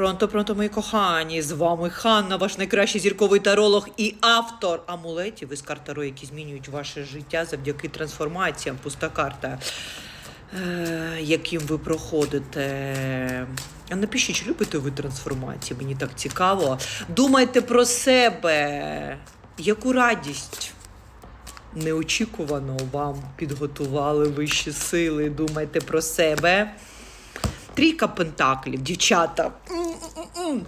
Пронто, пронто, мої кохані, з вами Ханна, ваш найкращий зірковий таролог і автор амулетів із карт Таро, які змінюють ваше життя завдяки трансформаціям. Пуста карта, е, яким ви проходите. А напишіть, чи любите ви трансформації? Мені так цікаво. Думайте про себе. Яку радість неочікувано вам підготували вищі сили. Думайте про себе. Трійка пентаклів, дівчата. М-м-м.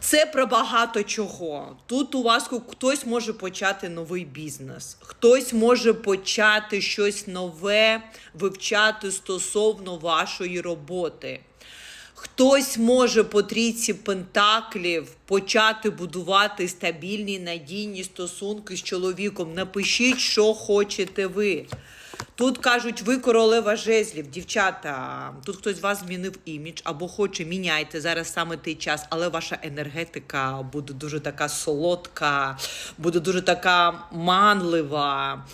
Це про багато чого. Тут у вас хтось може почати новий бізнес, хтось може почати щось нове вивчати стосовно вашої роботи. Хтось може по трійці пентаклів почати будувати стабільні надійні стосунки з чоловіком. Напишіть, що хочете ви. Тут кажуть, ви королева жезлів, дівчата. Тут хтось вас змінив імідж або хоче, міняйте зараз саме той час, але ваша енергетика буде дуже така солодка, буде дуже така манлива.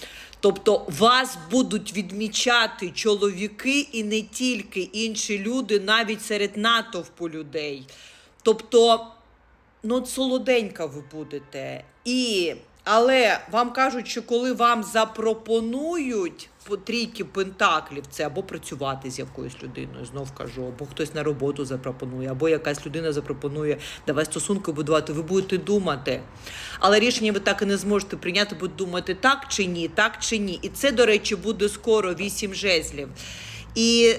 Тобто вас будуть відмічати чоловіки і не тільки інші люди, навіть серед натовпу людей. Тобто, ну, солоденька ви будете. І, але вам кажуть, що коли вам запропонують по трійки пентаклів, це або працювати з якоюсь людиною, знов кажу, або хтось на роботу запропонує, або якась людина запропонує давай стосунки будувати, ви будете думати. Але рішення ви так і не зможете прийняти, будете думати так чи ні, так чи ні. І це, до речі, буде скоро вісім жезлів. І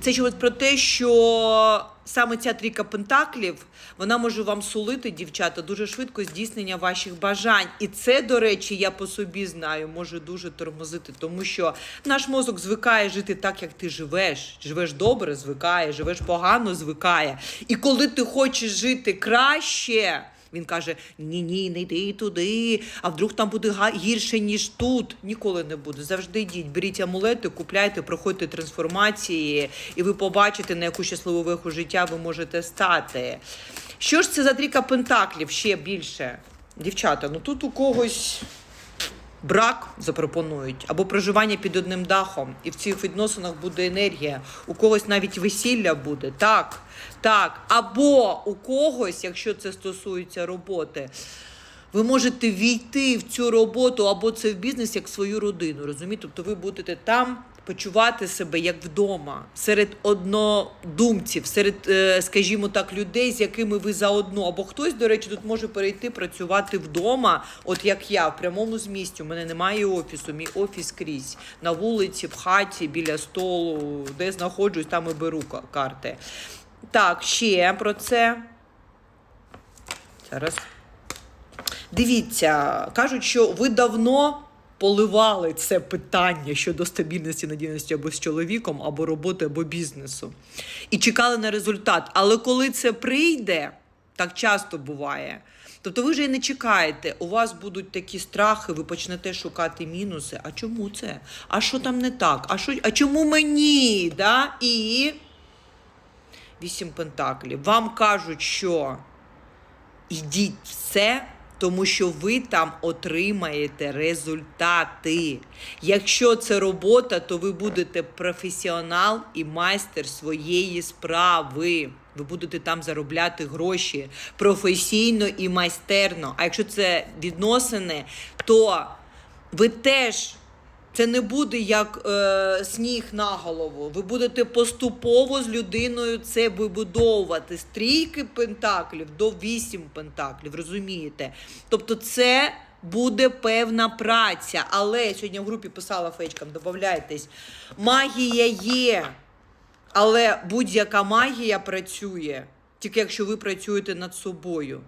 це чогось про те, що саме ця трійка пентаклів вона може вам сулити, дівчата, дуже швидко здійснення ваших бажань. І це, до речі, я по собі знаю, може дуже тормозити, тому що наш мозок звикає жити так, як ти живеш. Живеш добре, звикає, живеш погано, звикає. І коли ти хочеш жити краще. Він каже: ні, ні, не йди туди, а вдруг там буде гірше, ніж тут. Ніколи не буде. Завжди йдіть, беріть амулети, купляйте, проходьте трансформації, і ви побачите, на яку щасливу веху життя ви можете стати. Що ж це за трійка пентаклів ще більше? Дівчата, ну тут у когось брак запропонують або проживання під одним дахом, і в цих відносинах буде енергія. У когось навіть весілля буде. Так, так. Або у когось, якщо це стосується роботи. Ви можете війти в цю роботу або це в бізнес як в свою родину. Розумієте? Тобто ви будете там почувати себе як вдома, серед однодумців, серед, е, скажімо так, людей, з якими ви заодно. Або хтось, до речі, тут може перейти працювати вдома, от як я, в прямому змісті. У мене немає офісу, мій офіс крізь на вулиці, в хаті, біля столу, де знаходжусь, там і беру карти. Так, ще про це. Зараз. Дивіться, кажуть, що ви давно поливали це питання щодо стабільності, надійності або з чоловіком, або роботи, або бізнесу. І чекали на результат. Але коли це прийде, так часто буває. Тобто ви вже і не чекаєте, у вас будуть такі страхи, ви почнете шукати мінуси. А чому це? А що там не так? А, що, а чому мені? Да? І вісім пентаклів. Вам кажуть, що Ідіть все, тому що ви там отримаєте результати. Якщо це робота, то ви будете професіонал і майстер своєї справи. Ви будете там заробляти гроші професійно і майстерно. А якщо це відносини, то ви теж це не буде як е, сніг на голову. Ви будете поступово з людиною це вибудовувати з трійки пентаклів до вісім пентаклів, розумієте? Тобто, це буде певна праця. Але сьогодні в групі писала фейчкам, додавайтесь. Магія є, але будь-яка магія працює, тільки якщо ви працюєте над собою.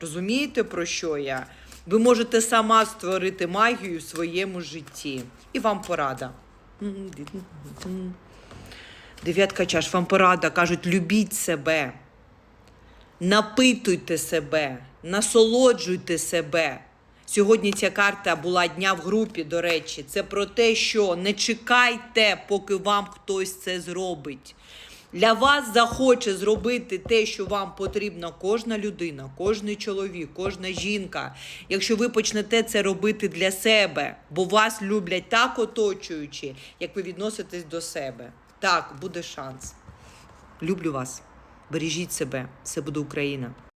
Розумієте, про що я? Ви можете сама створити магію в своєму житті. І вам порада. Дев'ятка чаш, вам порада. Кажуть, любіть себе, напитуйте себе, насолоджуйте себе. Сьогодні ця карта була дня в групі, до речі. Це про те, що не чекайте, поки вам хтось це зробить. Для вас захоче зробити те, що вам потрібно кожна людина, кожний чоловік, кожна жінка. Якщо ви почнете це робити для себе, бо вас люблять так оточуючи, як ви відноситесь до себе. Так, буде шанс. Люблю вас. Бережіть себе, все буде Україна.